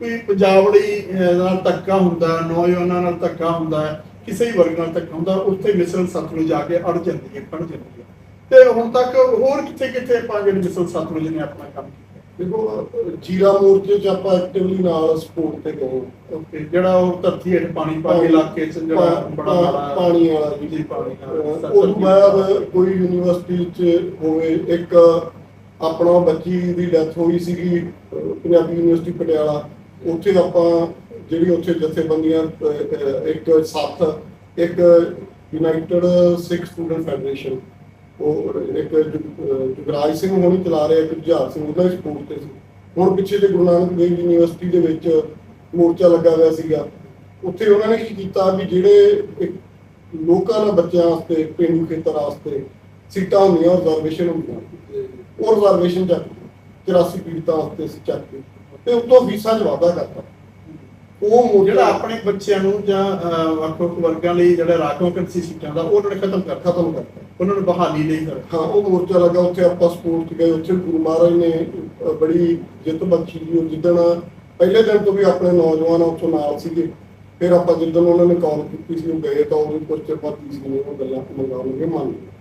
ਕੋਈ ਪੰਜਾਬ ਲਈ ਅਹ, ਨਾਲ ਧੱਕਾ ਹੁੰਦਾ ਨੌਜਵਾਨਾਂ ਨਾਲ ਧੱਕਾ ਹੁੰਦਾ ਕਿਸੇ ਵੀ ਵਰਗ ਨਾਲ ਧੱਕਾ ਹੁੰਦਾ ਉੱਥੇ ਮਿਸਲ ਸਤਲੁਜ ਜਾ ਕੇ ਅੜ ਜਾਂਦੀ ਹੈ ਖੜ ਜਾਂਦੀ ਹੈ। ਤੇ ਹੁਣ ਤੱਕ ਹੋਰ ਕਿੱਥੇ ਕਿੱਥੇ ਆਪਾਂ ਜਿਹੜੇ ਮਿਸਲ ਸਤਲੁਜ ਨੇ ਆਪਣਾ ਕੰਮ ਕੀਤਾ? ਦੇਖੋ ਜੀਰਾ ਮੋਰਚੇ 'ਚ ਆਪਾਂ ਐਕਟਿਵਲੀ ਨਾਲ ਸਪੋਰਟ ਤੇ ਗਏ ਓਕੇ ਜਿਹੜਾ ਉਹ ਧਰਤੀ ਹੇਠ ਪਾਣੀ ਪਾ ਕੇ ਇਲਾਕੇ ਚ ਜਿਹੜਾ ਬੜਾ ਪਾਣੀ ਵਾਲਾ ਜੀ। ਪਾਣੀ ਵਾਲਾ। ਤੋਂ ਬਾਅਦ ਕੋਈ ਯੂਨੀਵਰਸਿਟੀ 'ਚ ਹੋਵੇ ਇੱਕ ਆਪਣਾ ਬੱਚੀ ਦੀ ਡੈਥ ਹੋਈ ਸੀਗੀ ਪੰਜਾਬੀ ਯੂਨੀਵਰਸਿਟੀ ਪਟਿਆਲਾ। ਉੱਥੇ ਆਪਾਂ ਜਿਹੜੀ ਉੱਥੇ ਜਥੇਬੰਦੀਆਂ ਇੱਕ ਸੱਤ, ਇੱਕ ਯੂਨਾਈਟਿਡ ਸਿੱਖ ਸਟੂਡੈਂਟ ਫੈਡਰੇਸ਼ਨ ਉਹ ਇੱਕ ਜੁਗਰਾਜ ਸਿੰਘ ਹੋਣੀ ਚਲਾ ਰਿਹਾ, ਇੱਕ ਜੁਝਾਰ ਸਿੰਘ, ਉਹਦਾ ਸਪੋਰਟ ਤੇ ਸੀ। ਹੁਣ ਪਿੱਛੇ ਜੇ ਗੁਰੂ ਨਾਨਕ ਦੇਵ ਯੂਨੀਵਰਸਿਟੀ ਦੇ ਵਿੱਚ ਮੋਰਚਾ ਲੱਗਾ ਹੋਇਆ ਸੀਗਾ। ਉੱਥੇ ਉਹਨਾਂ ਨੇ ਕੀ ਕੀਤਾ ਵੀ ਜਿਹੜੇ ਲੋਕਾਂ ਦੇ ਬੱਚਿਆਂ ਵਾਸਤੇ, ਪਿੰਡੂ ਖੇਤਰ ਵਾਸਤੇ ਸੀਟਾਂ ਹੁੰਦੀਆਂ ਰਿਜ਼ਰਵੇਸ਼ਨ ਹੁੰਦੀਆਂ। ਉਹ ਰਿਜ਼ਰਵੇਸ਼ਨ ਚੱਕ 84 ਪੀੜਤਾਂ ਵਾਸਤੇ ਚੱਕ ਕੇ ਤੇ ਉਤੋਂ ਫੀਸਾਂ 'ਚ ਵਾਧਾ ਕਰਤਾ। ਉਹ ਜਿਹੜਾ ਆਪਣੇ ਬੱਚਿਆਂ ਨੂੰ ਜਾਂ ਅਹ, ਵੱਖ ਵੱਖ ਵਰਗਾਂ ਲਈ ਜਿਹੜਾ ਰਾਖਵਾਂਕਰਸੀ ਸੀਟਾਂ ਦਾ ਉਹ ਉਹਨਾਂ ਨੇ ਖਤਮ ਕਰਤਾ ਖਤਮ ਕਰਤਾ। ਉਹਨਾਂ ਨੂੰ ਬਹਾਲੀ ਲਈ ਕਰ ਹਾਂ ਉਹ ਮੋਰਚਾ ਲੱਗਾ ਉੱਥੇ ਆਪਾਂ ਸਪੋਰਟ 'ਚ ਗਏ। ਉੱਥੇ ਗੁਰੂ ਮਹਾਰਾਜ ਨੇ ਬੜੀ ਜਿੱਤ ਬਖਸ਼ੀ ਜੀ। ਉਹ ਜਿੱਦਣ ਪਹਿਲੇ ਦਿਨ ਤੋਂ ਵੀ ਆਪਣੇ ਨੌਜਵਾਨ ਉੱਥੋਂ ਨਾਲ ਸੀਗੇ। ਫਿਰ ਆਪਾਂ ਜਿੱਦਣ ਉਹਨਾਂ ਨੇ ਕਾਲ ਕੀਤੀ ਸੀ ਉਹ ਗਏ ਤਾਂ ਉਹਦੇ ਕੁਝ ਚਿਰ ਬਾਅਦ ਸੀ ਉਹ ਗੱਲਾਂ ਮੰਗਾਉਣਗੇ ਮੰਨ ਲਏ